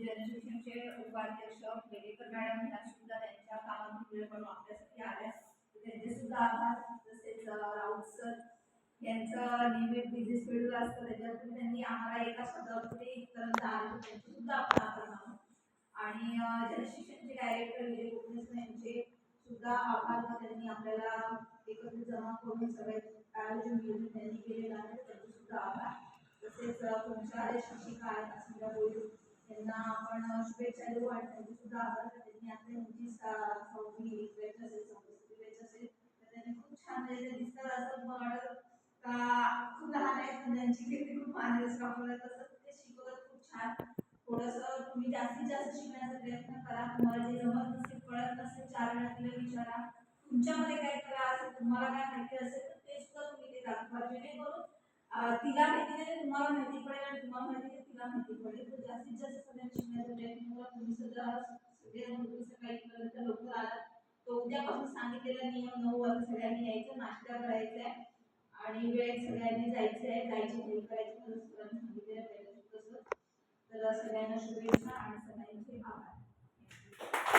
म्हणजे आभार जनशिक्षणचे उपाध्यक्ष बेडेकर मॅडम ह्या सुद्धा त्यांच्या कामातून वेळ पण आपल्यासाठी आल्या त्यांचे सुद्धा आभार. तसेच राऊत सर यांचं नियमित बिझी शेड्यूल असतं त्याच्यातून त्यांनी आम्हाला एका शब्दावरती इथपर्यंत आले त्यांचे सुद्धा आपण आभार मानू आणि जनशिक्षणचे डायरेक्टर विजय कोकणेसर यांचे सुद्धा आभार त्यांनी आपल्याला एकत्रित जमा करून सगळे आयोजन नियोजन त्यांनी केलेलं आहे त्यांचे सुद्धा आभार. तसेच तुमच्या शिक्षिका आहेत अस्मिता बोलू त्यांना आपण शुभेच्छा देऊ. आणि त्यांचे सुद्धा आभार त्यांनी आपल्या मुलगी सा- सहावी वेच असेल सहावी वेच असेल. तर त्यांनी खूप छान म्हणजे दिसतात. असं मला का खूप लहान आहेत पण त्यांची किती खूप मान आहे स्टॉकवर ते शिकवतात खूप छान. थोडंसं तुम्ही जास्तीत जास्त शिकण्याचा प्रयत्न करा. तुम्हाला जे जमत नसेल कळत नसेल चार वेळातले विचारा. तुमच्यामध्ये काय करा असेल तुम्हाला काय माहिती असेल तर ते सुद्धा तुम्ही ते दाखवा. जेणेकरून तिला माहिती नाही तुम्हाला माहिती पडेल माहिती नाही तिला माहिती पडेल तर जास्तीत जास्त सगळ्यांनी शिकण्याचा प्रयत्न करा तुम्ही सुद्धा सगळे तुम्ही सकाळी पर्यंत लवकर आलात. तो उद्यापासून सांगितलेला नियम नऊ वाजता सगळ्यांनी यायचं नाश्ता करायचा आहे आणि वेळेत सगळ्यांनी जायचं आहे जायची घाई करायची तसं सांगितलेलं पाहिजे तसं. तर सगळ्यांना शुभेच्छा आणि